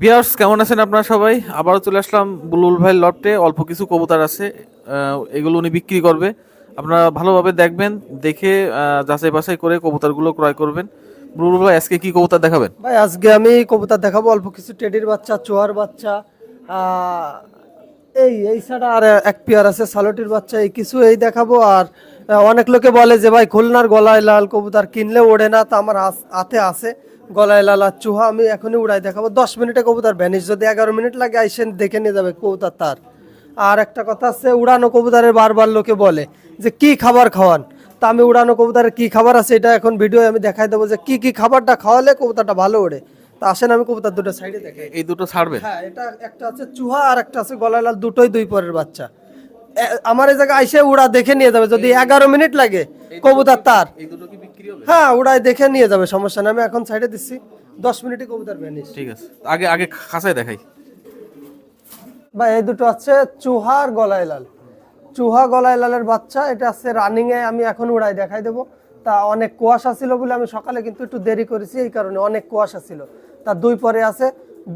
বিয়ার্স কেমন আছেন আপনারা সবাই? আবারও চলে আসলাম বুলবুল ভাইয়ের লটে। অল্প কিছু কবুতর আছে এগুলো উনি বিক্রি করবে। আপনারা ভালোভাবে দেখবেন, দেখে যাচাই বাছাই করে কবুতরগুলো ক্রয় করবেন। বুলবুল ভাই, আজকে কি কবুতর দেখাবেন? ভাই, আজকে আমি কবুতর দেখাবো। অল্প কিছু টেডির বাচ্চা, চোয়ার বাচ্চা এই এই ছাড়া আর এক পেয়ার আছে, সালোটির বাচ্চা, এই কিছু এই দেখাবো। আর অনেক লোকে বলে যে, ভাই, খুলনার গলায় লাল কবুতর কিনলে ওড়ে না, তা আমার হাতে আছে। গলায় লাল চুহা আমি এখনই উড়াই দেখাবো। দশ মিনিটে কবুতর ভ্যানিশ যদি এগারো মিনিট লাগে আইসেন দেখে নিয়ে যাবে কবুতর তার। আর একটা কথা আছে উড়ানো কবুতরের বারবার লোকে বলে যে কি খাবার খাওয়ান? তা আমি উড়ানো কবুতরের কি খাবার আছে এটা এখন ভিডিও আমি দেখাই দেবো যে কি কি খাবারটা খাওয়ালে কবুতরটা ভালো ওড়ে। তা আসেন আমি কবুতর দুটো সাইডে দেখাই এই দুটো ছাড়বেন? হ্যাঁ এটা একটা আছে চুহা আর একটা আছে গলায় লাল দুটোই দুই পরের বাচ্চা। আমার এই জায়গায় আইসে উড়া দেখে নিয়ে যাবে যদি এগারো মিনিট লাগে কবুতর তার। এই দুটো কি হ্যাঁ উড়াই দেখে নিয়ে যাবে সমস্যা নেই আমি এখন সাইডে দিচ্ছি। দশ মিনিটে কবুতর ভ্যানিশ ঠিক আছে। আগে আগে খাঁচায় দেখাই। বা এই দুটো আছে চুহার গলায় লাল। চুহা গলায় লালের বাচ্চা এটা আছে রানিং এ আমি এখন উড়াই দেখাই দেবো। তা অনেক কুয়াশা ছিল বলে আমি সকালে কিন্তু একটু দেরি করেছি এই কারণে অনেক কুয়াশা ছিল। তা দুই পরে আছে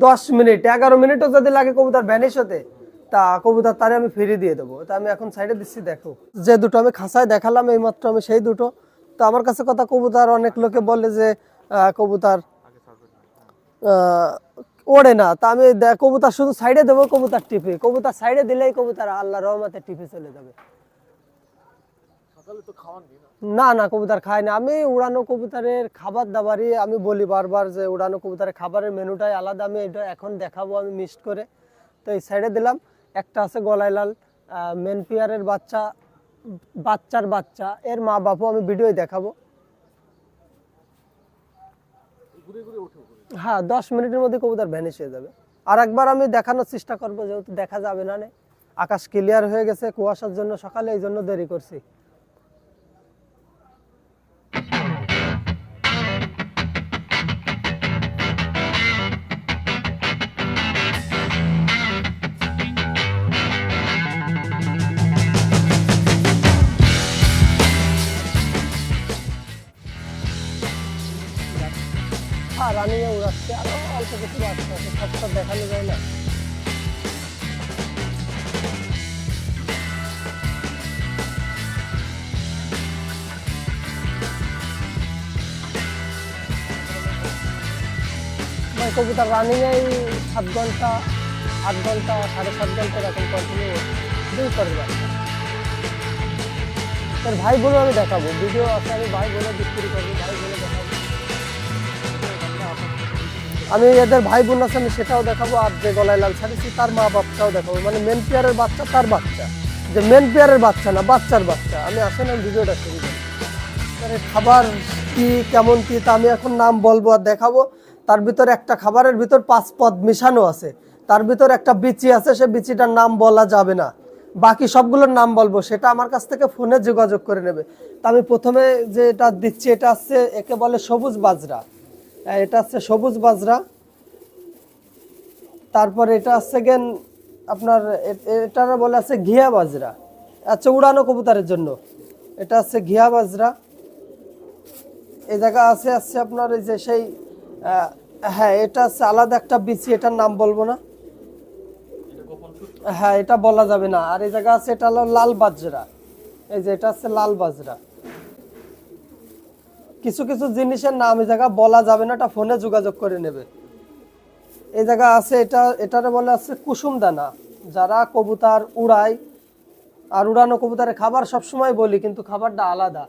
দশ মিনিট এগারো মিনিটও যদি লাগে কবুতর ভ্যানিশ হতে তা কবুতর তারে আমি ফিরিয়ে দিয়ে দেবো। তা আমি এখন সাইডে দিচ্ছি দেখো। যে দুটো আমি খাসায় দেখালাম এইমাত্র আমি সেই দুটো। তো আমার কাছে কথা কবুতর অনেক লোকে বলে যে কবুতর ওড়ে না। তা আমি কবুতর শুধু সাইডে দেবো কবুতর টিপে। কবুতর সাইডে দিলেই কবুতর আল্লাহ রহমতে টিপে চলে যাবে। না? না কবুতর খায় না। আমি উড়ানো কবুতরের খাবার দাবারই আমি বলি বারবার যে উড়ানো কবুতরের খাবারের মেনুটাই আলাদা। আমি এটা এখন দেখাবো আমি মিক্সড করে। তো এই সাইডে দিলাম। একটা আছে গলায় লাল মেন পিয়ারের বাচ্চা। বাচ্চার বাচ্চা এর মা বাপু আমি ভিডিও দেখাবো। হ্যাঁ দশ মিনিটের মধ্যে কবুতর ভ্যানিশ হয়ে যাবে। আর একবার আমি দেখানোর চেষ্টা করব যেহেতু দেখা যাবে না নে। আকাশ ক্লিয়ার হয়ে গেছে কুয়াশার জন্য সকালে এই জন্য দেরি করছি। হ্যাঁ রানিংয়ে উড়াচ্ছে অল্প কিছু বাচ্চা দেখানো যায় না কবুতর রানিংয়ে সাত ঘণ্টা আট ঘণ্টা সাড়ে সাত ঘণ্টা এরকম কন্টিনিউ দুই করে বাচ্চা তোর ভাই বলে আমি দেখাবো। ভিডিও আছে, আমি ভাই বলে বিক্রি করব, ভাই বলে আমি এদের ভাই বোন আছে, আমি সেটাও দেখাবো, আর যে গলায় লাল ছাড়িয়েছি তার মা বাপটাও দেখাবো। মানে মেন পেয়ারের বাচ্চা তার বাচ্চা। যে মেন পেয়ারের বাচ্চা না, বাচ্চার বাচ্চা। আমি আসেন, আমি ভিডিওটা শুরু করি। খাবার কি, কেমন কি, তা আমি এখন নাম বলব আর দেখাবো। তার ভিতর একটা খাবারের ভিতর পাঁচ পদ মিশানো আছে। তার ভিতর একটা বিচি আছে, সে বিচিটার নাম বলা যাবে না। বাকি সবগুলোর নাম বলব, সেটা আমার কাছ থেকে ফোনে যোগাযোগ করে নেবে। তা আমি প্রথমে যে এটা দিচ্ছি, এটা হচ্ছে, একে বলে সবুজ বাজরা। এটা হচ্ছে সবুজ বাজরা। তারপরে এটা হচ্ছে গেন আপনার, এ- এটার বলে আছে ঘিয়া বাজরা। আচ্ছা উড়ানো কবুতরের জন্য। এটা হচ্ছে ঘিয়া বাজরা। এই জায়গা আছে আছে আপনার এই যে সেই হ্যাঁ এটা আছে আলাদা একটা বিচি, এটার নাম বলব না। হ্যাঁ এটা বলা যাবে না। আর এই জায়গা আছে, এটা হলো লাল বাজরা। এই যে এটা হচ্ছে লাল বাজরা। কিছু কিছু জিনিসের নাম এই জায়গা বলা যাবে না, এটা ফোনে যোগাযোগ করে নেবে। এই জায়গা আছে, এটা, এটারে বলে আছে কুসুম দানা যারা কবুতর উড়ায়, আর উড়ানো কবুতরের খাবার সবসময় বলি, কিন্তু খাবারটা আলাদা।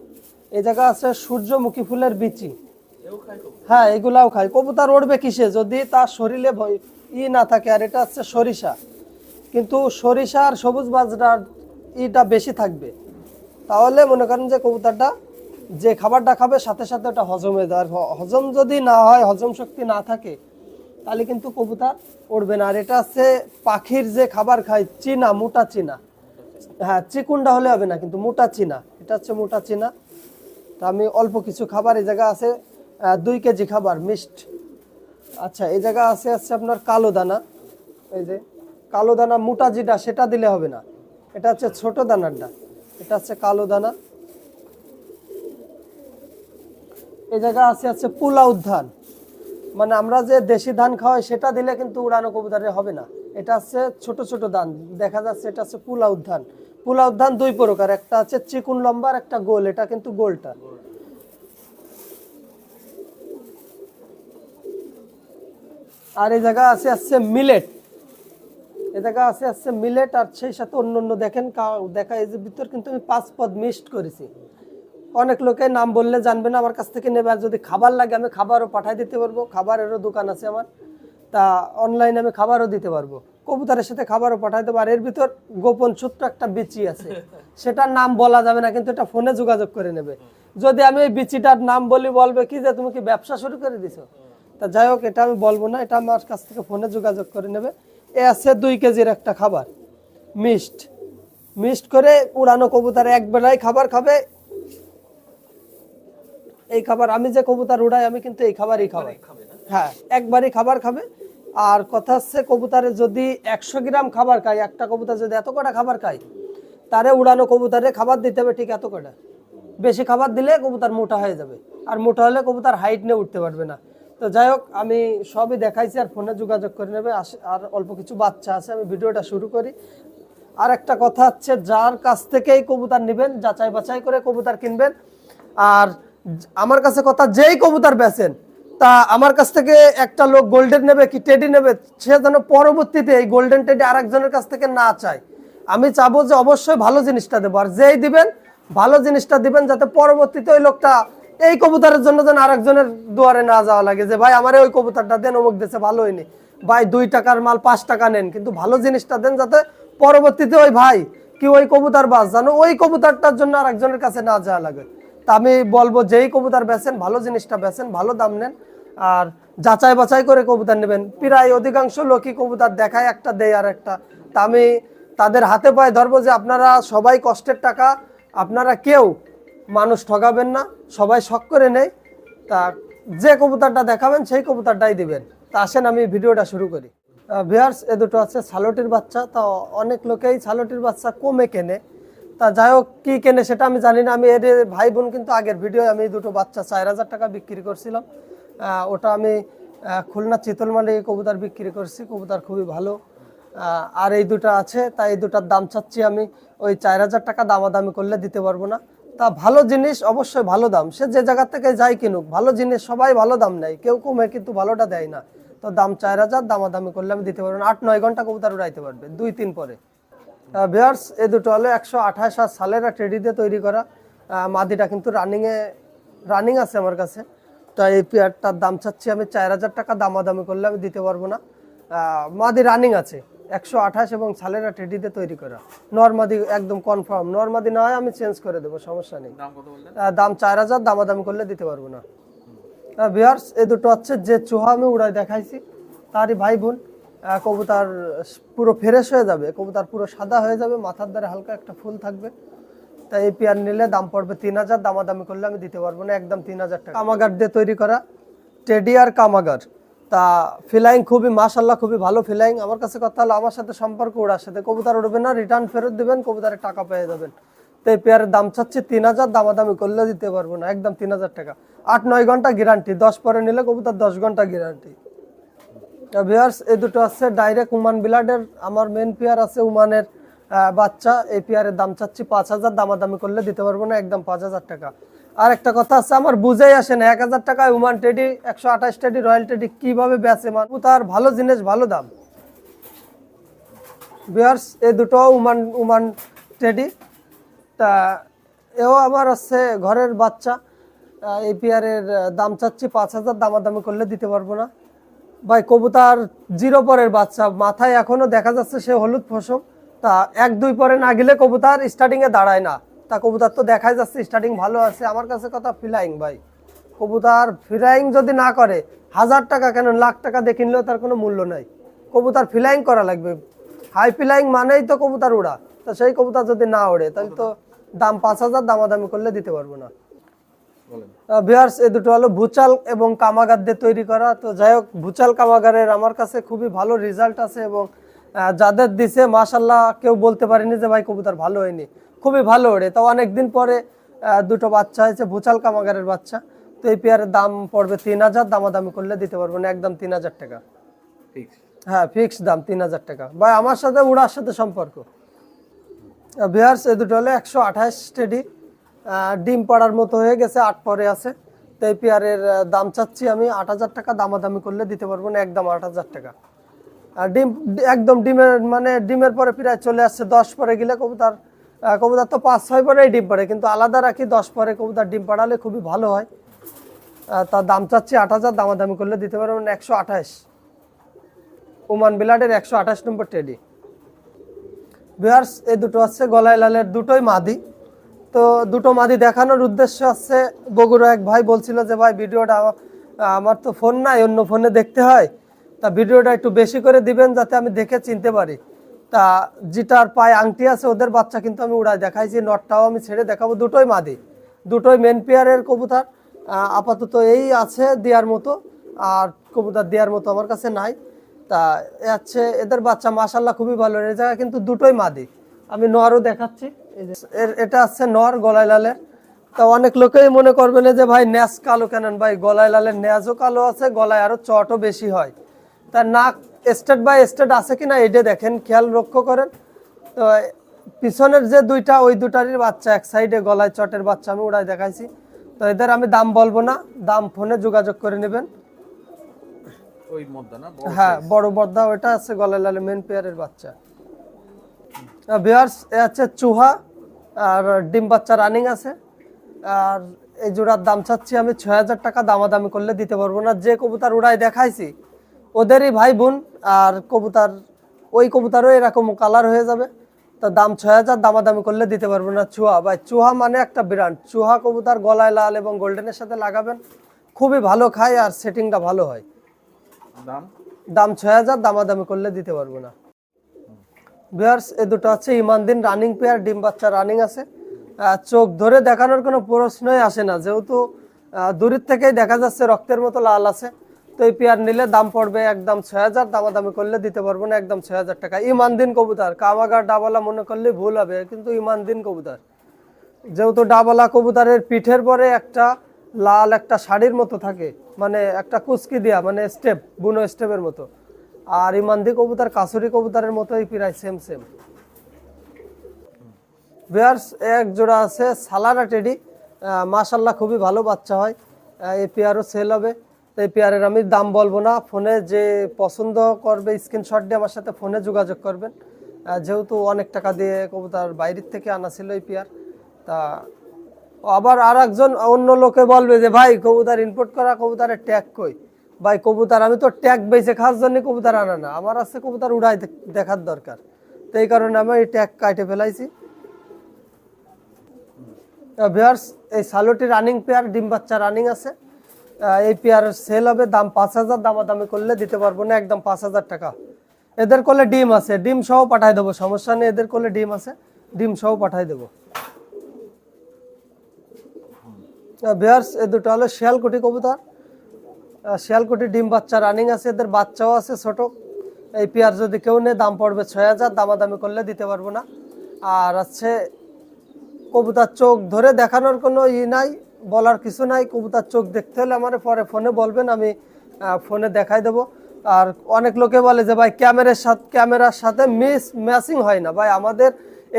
এই জায়গা আছে সূর্যমুখী ফুলের বিচি। হ্যাঁ এগুলাও খায়। কবুতর উড়বে কিসে? যদি তার শরীরে ই না থাকে, আর এটা হচ্ছে সরিষা। কিন্তু সরিষা আর সবুজ বাজরার ইটা বেশি থাকবে। তাহলে মনে করেন যে কবুতরটা যে খাবারটা খাবে, সাথে সাথে ওটা হজম হয়ে হজম যদি না হয়, হজম শক্তি না থাকে, তাহলে কিন্তু কবুতর উড়বে না। আর এটা হচ্ছে পাখির যে খাবার খায়, চিনা, মোটা চিনা। হ্যাঁ চিকুনটা হলে হবে না, কিন্তু মোটা চিনা। এটা হচ্ছে মোটা চিনা। তা আমি অল্প কিছু খাবার, এই জায়গা আছে দুই কেজি খাবার মিক্সড আচ্ছা এই জায়গা আছে আছে আপনার কালো দানা। এই যে, কালো দানা, মোটা যেটা, সেটা দিলে হবে না। এটা হচ্ছে ছোট দানারটা। এটা হচ্ছে কালো দানা। এই জায়গা আছে আছে পোলাও ধান মানে আমরা যে দেশি ধান খাওয়াই, সেটা দিলে কিন্তু উড়ানো কবুতরে হবে না। এটা হচ্ছে ছোট ছোট ধান। দেখা যাচ্ছে এটা হচ্ছে পুলাউ ধান পুলাউ ধান দুই প্রকার। একটা আছে চিকুন লম্বার একটা গোল। এটা কিন্তু গোলটা। আর এই জায়গা আছে আছে মিলেট। এ জায়গা আছে আছে মিলেট আর সেই সাথে অন্য অন্য। দেখেন দেখা, এই যে ভিতর কিন্তু আমি পাঁচ পদ মিক্সড করেছি। অনেক লোকে নাম বললে জানবে না, আমার কাছ থেকে নেবে। আর যদি খাবার লাগে, আমি খাবারও পাঠাই দিতে পারব। খাবারেরও দোকান আছে আমার। তা অনলাইনে আমি খাবারও দিতে পারব। কবুতরের সাথে খাবারও পাঠাই দেবো। আর এর ভিতর গোপন ছোট্ট একটা বিচি আছে। সেটার নাম বলা যাবে না, কিন্তু এটা ফোনে যোগাযোগ করে নেবে। যদি আমি এই বিচিটার নাম বলি, বলবে, কি যে তুমি কি ব্যবসা শুরু করে দিছো? তা যাই হোক, এটা আমি বলব না, এটা আমার কাছ থেকে ফোনে যোগাযোগ করে নেবে। এ আছে দুই কেজির একটা খাবার মিক্সড মিক্সড করে উড়ানো কবুতর এক বেলায় খাবার খাবে এই খাবার আমি যে কবুতর উড়াই আমি কিন্তু এই খাবারই খাবাই হ্যাঁ একবারই খাবার খাবে। আর কথা হচ্ছে কবুতরে যদি একশো গ্রাম খাবার খায় একটা কবুতর যদি এত কটা খাবার খায় তারে উড়ানো কবুতরে খাবার দিতে হবে ঠিক এত কটা। বেশি খাবার দিলে কবুতর মোটা হয়ে যাবে। আর মোটা হলে কবুতর হাইট নিয়ে উঠতে পারবে না। তো যাই হোক আমি সবই দেখাইছি আর ফোনে যোগাযোগ করে নেবে। আস- আর অল্প কিছু বাচ্চা আছে আমি ভিডিওটা শুরু করি। আর একটা কথা হচ্ছে যার কাছ থেকেই কবুতর নেবেন যাচাই বাছাই করে কবুতর কিনবেন। আর আমার কাছে কথা যেই কবুতর বেচেন, তা আমার কাছ থেকে একটা লোক গোল্ডেন নেবে কি টেডি নেবে, সে যেন পরবর্তীতে এই গোল্ডেন টেডি আরেকজনের কাছ থেকে না চায়। আমি চাবো যে অবশ্যই ভালো জিনিসটা দেবো, আর যেই দিবেন, ভালো জিনিসটা দিবেন যাতে পরবর্তীতে ওই লোকটা এই কবুতরের জন্য যেন আরেকজনের দুয়ারে না যাওয়া লাগে, যে ভাই আমার ওই কবুতরটা দেন, অমুক দেশে ভালো হয়নি। ভাই, দুই টাকার মাল পাঁচ টাকা নেন, কিন্তু ভালো জিনিসটা দেন যাতে পরবর্তীতে ওই ভাই কি ওই কবুতর বাস জানো ওই কবুতরটার জন্য আরেকজনের কাছে না যাওয়া লাগে। তা আমি বলব যেই কবুতর বেচেন, ভালো জিনিসটা বেচেন, ভালো দাম নেন। আর যাচাই বাছাই করে কবুতর নেবেন। প্রায় অধিকাংশ লোকই কবুতর দেখায়, একটা দেয় আর একটা। তা আমি তাদের হাতে পায়ে ধরবো যে আপনারা সবাই কষ্টের টাকা, আপনারা কেউ মানুষ ঠকাবেন না, সবাই শখ করে নেয় তা যে কবুতরটা দেখাবেন, সেই কবুতরটাই দিবেন। তা আসেন, আমি ভিডিওটা শুরু করি। ভিয়ার্স এ দুটো আছে, ছালটির বাচ্চা। তা অনেক লোকেই ছালটির বাচ্চা কমে কেনে। তা যাই হোক, কি কেনে সেটা আমি জানি না। আমি এর ভাই বোন কিন্তু আগের ভিডিও আমি এই দুটো বাচ্চা চার হাজার টাকা বিক্রি করছিলাম। ওটা আমি খুলনা চিতলমালি কবুতর বিক্রি করছি। কবুতর খুবই ভালো। আর এই দুটো আছে তাই এই দুটার দাম চাচ্ছি আমি। ওই চার হাজার টাকা দামাদামি করলে দিতে পারব না। তা ভালো জিনিস, অবশ্যই ভালো দাম। সে যে জায়গা থেকে যাই কিনুক, ভালো জিনিস, সবাই ভালো দাম নেয়। কেউ কমে কিন্তু ভালোটা দেয় না। তো দাম চার হাজার, দামাদামি করলে আমি দিতে পারব না। আট, নয় ঘণ্টা কবুতর উড়াইতে পারবে, দুই, তিন পরে। বিয়ার্স এই দুটো হলো একশো আঠাশ সালের টেডি দিয়ে তৈরি করা। মাদিটা কিন্তু রানিংয়ে রানিং আছে আমার কাছে। তো এই পেয়ারটার দাম চাচ্ছি আমি চার হাজার টাকা দামাদামি করলে আমি দিতে পারব না। মাদি রানিং আছে একশো আঠাশ এবং সালেরা টেডি দিয়ে তৈরি করা। নর্মাদি একদম কনফার্ম নর্মাদি না হয় আমি চেঞ্জ করে দেবো সমস্যা নেই। দাম চার হাজার দামাদামি করলে দিতে পারব না। বিয়ার্স এই দুটো হচ্ছে যে চুহা আমি উড়াই দেখাইছি তারই ভাই বোন। কবুতর পুরো ফ্রেশ হয়ে যাবে, কবুতার পুরো সাদা হয়ে যাবে, মাথার দ্বারা হালকা একটা ফুল থাকবে। তাই এই পেয়ার নিলে দাম পড়বে তিন হাজার, দামাদামি করলে আমি দিতে পারব না, একদম তিন হাজার টাকা। কামাগার দিয়ে তৈরি করা টেডি আর কামাগার। তা ফিলাইং খুবই মাশাল্লাহ খুবই ভালো ফিলাইং আমার কাছে কথা হলো, আমার সাথে সম্পর্ক ওড়ার সাথে। কবুতর উঠবে না রিটার্ন ফেরত দিবেন কবুতরের টাকা পেয়ে যাবেন। তো এই পেয়ারের দাম চাচ্ছি তিন হাজার, দামাদামি করলে দিতে পারব না, একদম তিন হাজার টাকা। আট, নয় ঘণ্টা গ্যারান্টি দশ পরে নিলে কবুতার দশ ঘণ্টা গ্যারান্টি ভিয়ার্স এই দুটো আছে। ডাইরেক্ট উমান বিলাডের আমার মেন পেয়ার আছে উমানের বাচ্চা। এই পেয়ারের দাম চাচ্ছি পাঁচ হাজার, দামাদামি করলে দিতে পারব না, একদম পাঁচ হাজার টাকা। আর একটা কথা আছে, আমার বুঝেই আসে না, এক হাজার টাকায় উমান টেডি একশো আঠাশ টেডি রয়্যাল টেডি কীভাবে বেচে? মানুষ তার ভালো জিনিস, ভালো দাম। বিয়ার্স এই দুটো উমান উমান টেডি তা, এও আমার হচ্ছে ঘরের বাচ্চা। এই পেয়ারের দাম চাচ্ছি পাঁচ হাজার, দামাদামি করলে দিতে পারব না। ভাই, কবুতার জিরো পরের বাচ্চা। মাথায় এখনও দেখা যাচ্ছে সে হলুদ ফসম তা এক, দুই পরে না গেলে কবুতার স্টার্টিং এ দাঁড়ায় না। তা কবুতার তো দেখাই যাচ্ছে স্টার্টিং ভালো আছে। আমার কাছে কথা ফিলাইং ভাই। কবুতার ফিলাইং যদি না করে, হাজার টাকা কেন, লাখ টাকা দিয়ে কিনলেও তার কোনো মূল্য নাই। কবুতার ফিলাইং করা লাগবে। হাই ফিলাইং মানেই তো কবুতার উড়া। তো সেই কবুতার যদি না ওড়ে, তাহলে তো দাম পাঁচ হাজার দামাদামি করলে দিতে পারব না। ভিয়ার্স এই দুটো হলো ভুচাল এবং কামাগার দিয়ে তৈরি করা। তো যাই হোক ভুচাল কামাগারের আমার কাছে খুবই ভালো রেজাল্ট আছে এবং যাদের দিছে মাশাল্লাহ কেউ বলতে পারেনি যে ভাই কবুতর ভালো হয়নি। খুবই ভালো ওড়ে তো অনেকদিন পরে দুটো বাচ্চা হয়েছে ভুচাল কামাগারের বাচ্চা। তো এই পেয়ারের দাম পড়বে তিন হাজার দামাদামি করলে দিতে পারব না একদম তিন হাজার টাকা। হ্যাঁ ফিক্স দাম তিন হাজার টাকা। ভাই আমার সাথে উড়ার সাথে সম্পর্ক। বিহার্স এ দুটো হলে একশো আঠাশ স্টেডি ডিম পাড়ার মতো হয়ে গেছে, আট পরে আছে। তো এই পেয়ারের দাম চাচ্ছি আমি আট হাজার টাকা, দামাদামি করলে দিতে পারব না, একদম আট হাজার টাকা। আর ডিম, একদম ডিমের মানে ডিমের পরে প্রায় চলে আসছে, দশ পরে গেলে কবুতার কবুতার তো পাঁচ, ছয় পরেই ডিম পাড়ে, কিন্তু আলাদা রাখি, দশ পরে কবুতার ডিম পাড়ালে খুবই ভালো হয়। তার দাম চাচ্ছি আট হাজার, দামাদামি করলে দিতে পারবেন একশো আঠাশ। ওমান বিলাডের একশো আঠাশ নম্বর টেডি। বিহার্স এই দুটো আছে, গলায় লালের দুটোই মাদি। তো দুটো মাদি দেখানোর উদ্দেশ্য আছে। বগুড়া এক ভাই বলছিল যে, ভাই, ভিডিওটা আমা- আমার তো ফোন নাই, অন্য ফোনে দেখতে হয়। তা ভিডিওটা একটু বেশি করে দিবেন যাতে আমি দেখে চিনতে পারি। তা যেটার পায়ে আংটি আছে, ওদের বাচ্চা কিন্তু আমি উড়াই দেখাইছি, নটটাও আমি ছেড়ে দেখাবো। দুটোই মাদি, দুটোই মেন পেয়ারের কবুতর। আপাতত এই আছে দেওয়ার মতো, আর কবুতর দেওয়ার মতো আমার কাছে নাই। তা হচ্ছে এদের বাচ্চা মাশাল্লাহ খুবই ভালো এই জায়গায় কিন্তু দুটোই মাদি। আমি নরও দেখাচ্ছি। এটা আছে নর গলায় লালের তা অনেক লোকেই মনে করবেন যে ভাই ন্যাস কালো কেনেন? ভাই গলায় লালের ন্যাজও কালো আছে গলায় আরও চটও বেশি হয়। তার নাক স্টেট বাই স্টেট আছে কিনা এটা দেখেন খেয়াল লক্ষ্য করেন। তো পিছনের যে দুইটা ওই দুটারই বাচ্চা এক সাইডে গলায় চটের বাচ্চা আমি উড়াই দেখাইছি। তো এদের আমি দাম বলব না দাম ফোনে যোগাযোগ করে নেবেন। না হ্যাঁ বড় বর্দা ওইটা আছে গলায় লালে মেন পেয়ারের বাচ্চা। বিয়ার্স এ আছে চুহা আর ডিম বাচ্চা রানিং আছে। আর এই জোড়ার দাম চাচ্ছি আমি ছয় হাজার টাকা দামাদামি করলে দিতে পারব না। যে কবুতার উড়াই দেখাইছি ওদেরই ভাই বোন আর কবুতার ওই কবুতারও এরকম কালার হয়ে যাবে। তো দাম ছয় হাজার দামাদামি করলে দিতে পারব না চুহা। ভাই চুহা মানে একটা ব্র্যান্ড চুহা কবুতার গলায় লাল এবং গোল্ডেনের সাথে লাগাবেন খুবই ভালো খায় আর সেটিংটা ভালো হয়। দাম? দাম ছয় হাজার দামাদামি করলে দিতে পারব না। বিয়ার্স এ দুটো আছে ইমান দিন রানিং পেয়ার ডিম বাচ্চা রানিং আছে। চোখ ধরে দেখানোর কোনো প্রশ্নই আসে না, যেহেতু দূরের থেকেই দেখা যাচ্ছে রক্তের মতো লাল আছে। তো এই পেয়ার নিলে দাম পড়বে একদম ছয় হাজার, দামাদামি করলে দিতে পারব না, একদম ছয় হাজার টাকা। ইমান দিন কবুতর, কামাগার ডাবালা মনে করলে ভুল হবে, কিন্তু ইমান দিন কবুতর। যেহেতু ডাবলা কবুতরের পিঠের পরে একটা লাল একটা শাড়ির মতো থাকে মানে একটা কুচকি দেয়া মানে স্টেপ বুনো স্টেপের মতো। আর ইমানদি কবুতর কাসুরি কবুতরের মতোই প্রায় সেম সেম বিয়ার্স, এক জোড়া আছে, সালারা টেডি। মাশাল্লাহ খুবই ভালো বাচ্চা হয়। এই পেয়ারও সেল হবে। তো এই পেয়ারের আমি দাম বলব না। ফোনে যে পছন্দ করবে স্ক্রিনশট দিয়ে আমার সাথে ফোনে যোগাযোগ করবেন। যেহেতু অনেক টাকা দিয়ে কবুতার বাইরের থেকে আনা ছিল এই পেয়ার, তা আবার আর একজন অন্য লোকে বলবে যে, ভাই, কবুতর ইনপোর্ট করা, কবুতারের ট্যাগ কই? ভাই, কবুতর আমি তো ট্যাগ বেঁচে খাওয়ার জন্য কবুতর আনা না। আমার আছে কবুতর উড়াই দেখার দরকার। তো এই কারণে আমি এই ট্যাগ কাটে ফেলাইছি। ভিয়ার্স এই সালোটি রানিং পেয়ার ডিম বাচ্চা রানিং আছে। এই পেয়ার সেল হবে, দাম পাঁচ হাজার, দামাদামি করলে দিতে পারব না, একদম পাঁচ হাজার টাকা। এদের করলে ডিম আছে, ডিম সহ পাঠাই দেবো, সমস্যা নেই, এদের করলে ডিম আছে, ডিম সহ পাঠাই দেবো। ভিয়ার্স এ দুটো হলো শিয়ালকুটি কবুতর। শিয়ালকুটি ডিম বাচ্চা রানিং আছে, এদের বাচ্চাও আছে ছোট। এই পেয়ার যদি কেউ নেয়, দাম পড়বে ছয় হাজার, দামাদামি করলে দিতে পারব না। আর আছে কবুতার চোখ ধরে দেখানোর কোনো ই নাই, বলার কিছু নাই। কবুতার চোখ দেখতে হলে আমার পরে ফোনে বলবেন, আমি ফোনে দেখাই দেবো। আর অনেক লোকে বলে যে, ভাই, ক্যামেরার সাথে ক্যামেরার সাথে মিস ম্যাচিং হয় না। ভাই, আমাদের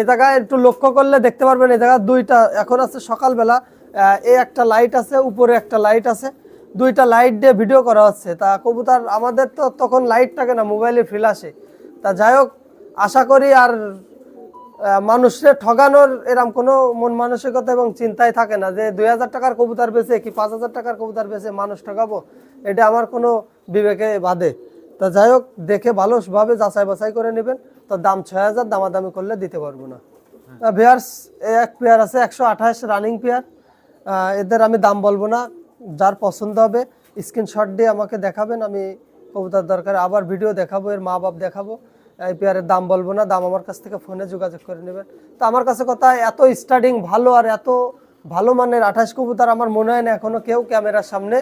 এ জায়গায় একটু লক্ষ্য করলে দেখতে পারবেন, এ জায়গায় দুইটা, এখন আছে সকালবেলা এই একটা লাইট আছে, উপরে একটা লাইট আছে। দুইটা লাইট দিয়ে ভিডিও করা হচ্ছে। তা কবুতার আমাদের তো তখন লাইট থাকে না মোবাইলে ফিল আসে। তা যাই হোক, আশা করি আর মানুষের ঠগানোর এরম কোনো মন মানসিকতা এবং চিন্তাই থাকে না যে দুই হাজার টাকার কবুতর বেছে কি পাঁচ হাজার টাকার কবুতর বেচে মানুষ ঠগাবো? এটা আমার কোনো বিবেকে বাদে। তা যাই হোক, দেখে ভালোভাবে যাচাই বাছাই করে নেবেন। তো দাম ছয় হাজার, দামাদামি করলে দিতে পারব না। পেয়ার্স এক পেয়ার আছে, একশো আঠাশ রানিং পেয়ার এদের আমি দাম বলব না। যার পছন্দ হবে স্ক্রিনশট দিয়ে আমাকে দেখাবেন, আমি কবুতর দরকার আবার ভিডিও দেখাবো, এর মা বাপ দেখাবো। এই পেয়ারের দাম বলব না, দাম আমার কাছ থেকে ফোনে যোগাযোগ করে নেবেন। তো আমার কাছে কথা, এত স্টার্টিং ভালো আর এত ভালো মানের আঠাশ কবুতর আমার মনে হয় না এখনও কেউ ক্যামেরার সামনে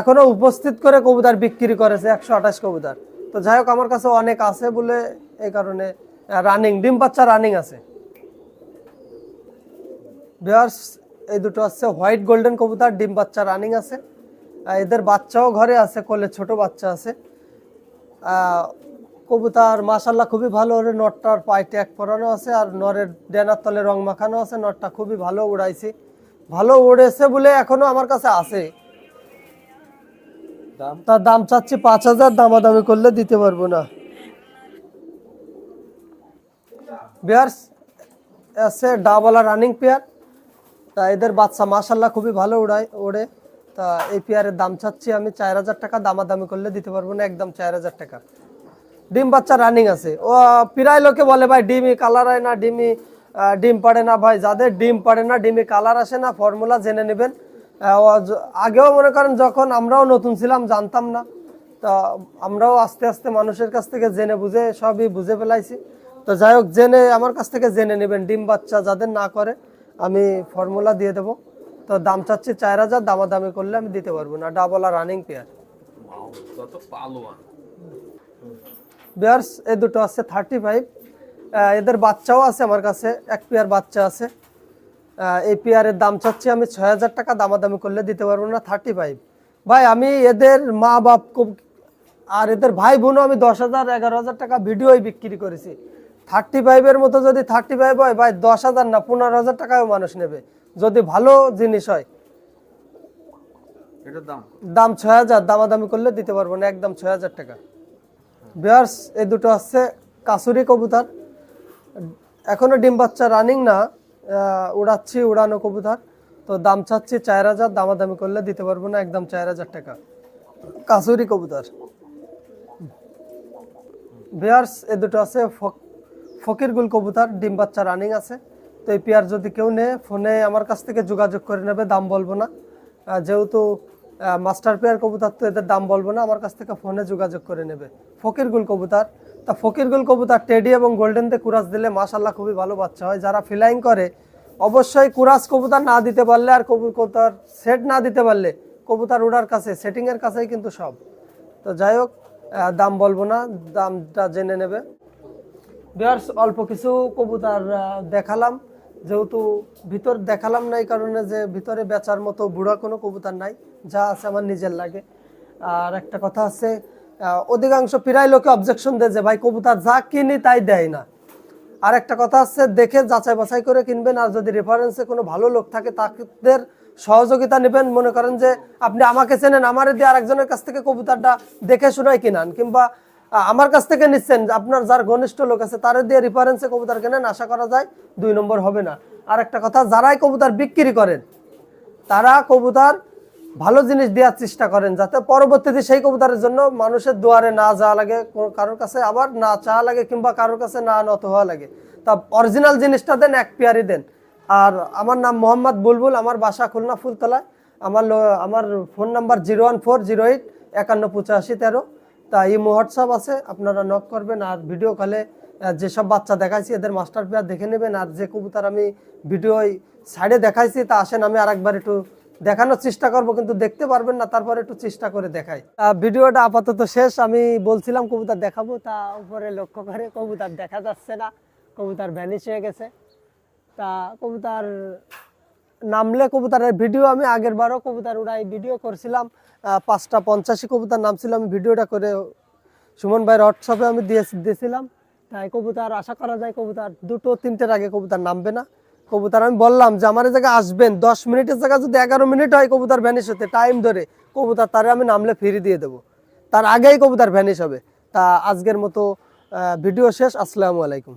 এখনও উপস্থিত করে কবুতর বিক্রি করেছে, একশো আঠাশ কবুতর। তো যাই হোক, আমার কাছে অনেক আছে বলে এই কারণে রানিং ডিম বাচ্চা রানিং আছে। বিয়ার্স এই দুটো হচ্ছে হোয়াইট গোল্ডেন কবুতর ডিম বাচ্চা রানিং আছে। এদের বাচ্চাও ঘরে আছে কোলে ছোট বাচ্চা আছে। কবুতর মাশাল্লাহ খুবই ভালো ওর নটটার পায়ে ট্যাগ পরানো আছে আর নরের ডেনার তলে রং মাখানো আছে নটটা খুবই ভালো উড়াইছি। ভালো উড়েছে বলে এখনও আমার কাছে আছে। তার দাম চাচ্ছি পাঁচ হাজার দামাদামি করলে দিতে পারব না। বিয়ার্স আছে ডাবলা রানিং পেয়ার। তা এদের বাচ্চা মাশাল্লাহ খুবই ভালো উড়ায়, ওড়ে। তা এই পেয়ারের দাম চাচ্ছি আমি চার হাজার টাকা, দামাদামি করলে দিতে পারব না, একদম চার হাজার টাকা। ডিম বাচ্চা রানিং আছে। ও প্রায় লোকে বলে, ভাই ডিমি কালার হয় না ডিমি ডিম পাড়ে না। ভাই, যাদের ডিম পাড়ে না, ডিমি কালার আসে না ফর্মুলা জেনে নেবেন। আগেও মনে করেন যখন আমরাও নতুন ছিলাম, জানতাম না। তা আমরাও আস্তে আস্তে মানুষের কাছ থেকে জেনে বুঝে, সবই বুঝে ফেলাইছি। তো যাই হোক, জেনে, আমার কাছ থেকে জেনে নেবেন, ডিম বাচ্চা যাদের না করে। আমি ফর্মুলা দিয়ে দেবো। তো দাম চাচ্ছি চার হাজার দামাদামি করলে আমি দিতে পারব না। ডাবল আর রানিং পেয়ার বিয়ার্স এই দুটো আছে থার্টি ফাইভ এদের বাচ্চাও আছে আমার কাছে এক পেয়ার বাচ্চা আছে। এই পেয়ারের দাম চাচ্ছি আমি ছয় হাজার টাকা দামাদামি করলে দিতে পারব না থার্টি ফাইভ ভাই আমি এদের মা বাপ আর এদের ভাই বোনও আমি দশ হাজার এগারো হাজার টাকা ভিডিওই বিক্রি করেছি। থার্টি ফাইভের মতো যদি থার্টি ফাইভ হয় ভাই দশ হাজার না পনেরো হাজার টাকাও মানুষ নেবে। যদি ভালো জিনিস হয়। দাম? দাম ছয় হাজার দামাদামি করলে দিতে পারব না একদম ছয় হাজার টাকা। বিয়ার্স এই দুটো হচ্ছে কাসুরি কবুতর। এখনও ডিম বাচ্চা রানিং না উড়াচ্ছি উড়ানো কবুতর। তো দাম চাচ্ছি চার হাজার দামাদামি করলে দিতে পারব না একদম চার হাজার টাকা। কাসুরি কবুতর। বিয়ার্স এ দুটো আছে ফক- ফকিরগুল কবুতার ডিম বাচ্চা রানিং আছে। তো এই পেয়ার যদি কেউ নেয়, ফোনে আমার কাছ থেকে যোগাযোগ করে নেবে, দাম বলব না। যেহেতু মাস্টার পেয়ার কবুতার তো এদের দাম বলব না, আমার কাছ থেকে ফোনে যোগাযোগ করে নেবে। ফকিরগুল কবুতার তা ফকিরগুল কবুতার টেডি এবং গোল্ডেন দিয়ে কুরাস দিলে মাশাল্লাহ খুবই ভালো বাচ্চা হয়। যারা ফিলাইং করে, অবশ্যই কুরাস কবুতার না দিতে পারলে আর কবু কবুতর সেট না দিতে পারলে কবুতার উড়ার কাছে সেটিংয়ের কাছেই কিন্তু সব। তো যাই হোক দাম বলব না, দামটা জেনে নেবে। বিয়ার্স, অল্প কিছু কবুতর দেখালাম। যেহেতু ভিতর দেখালাম না, এই কারণে যে ভিতরে বেচার মতো বুড়া কোনো কবুতর নাই, যা আছে আমার নিজের লাগে। আর একটা কথা আছে অধিকাংশ প্রায় লোকে অবজেকশন দেয় যে, ভাই, কবুতর যা কিনি তাই দেয় না। আর একটা কথা আছে, দেখে যাচাই বাছাই করে কিনবেন, আর যদি রেফারেন্সে কোনো ভালো লোক থাকে, তাদের সহযোগিতা নেবেন। মনে করেন যে, আপনি আমাকে চেনেন, আমার দিয়ে আরেকজনের কাছ থেকে কবুতরটা দেখে শুনাই কিনান। কিংবা আমার কাছ থেকে নিচ্ছেন, আপনার যার ঘনিষ্ঠ লোক আছে, তার দিয়ে রেফারেন্সে কবুতর কেনেন, আশা করা যায় দুই নম্বর হবে না। আর একটা কথা, যারাই কবুতর বিক্রি করেন, তারা কবুতর ভালো জিনিস দেওয়ার চেষ্টা করেন, যাতে পরবর্তীতে সেই কবুতরের জন্য মানুষের দুয়ারে না যাওয়া লাগে কারোর কাছে আবার না চাওয়া লাগে কিংবা কারোর কাছে না নত হওয়া লাগে। তা অরিজিনাল জিনিসটা দেন, এক পেয়ারই দেন। আর আমার নাম মোহাম্মদ বুলবুল, আমার বাসা খুলনা ফুলতলায়। আমার আমার phone number zero one four zero eight একান্ন পঁচাশি তেরো। তা এই হোয়াটসঅ্যাপ আছে, আপনারা নক করবেন আর ভিডিও কলে যেসব বাচ্চা দেখাইছি, এদের মাস্টার পেয়ার দেখে নেবেন আর যে কবুতর আমি ভিডিও সাইডে দেখাইছি, তা আসেন আমি আরেকবার একটু দেখানোর চেষ্টা করব, কিন্তু দেখতে পারবেন না, তারপরে একটু চেষ্টা করে দেখাই। ভিডিওটা আপাতত শেষ, আমি বলছিলাম কবুতর দেখাবো, তা উপরে লক্ষ্য করে কবুতর দেখা যাচ্ছে না, কবুতর ভ্যানিশ হয়ে গেছে। তা কবুতর নামলে কবুতরের ভিডিও আমি আগের বারও কবুতর উড়াই ভিডিও করছিলাম পাঁচটা পঞ্চাশি কবুতর নামছিল আমি ভিডিওটা করে সুমন ভাইয়ের হোয়াটসঅ্যাপে আমি দিয়ে দিয়েছিলাম। তাই কবুতর আশা করা যায় কবুতর দুটো তিনটের আগে কবুতর নামবে না। কবুতর আমি বললাম যে, আমার জায়গায় আসবেন, দশ মিনিটের জায়গায় যদি এগারো মিনিট হয় কবুতর ভ্যানিশ হতে টাইম ধরে কবুতর তারে আমি নামলে ফিরে দিয়ে দেবো। তার আগেই কবুতর ভ্যানিশ হবে। তা আজকের মতো ভিডিও শেষ, আসসালামু আলাইকুম।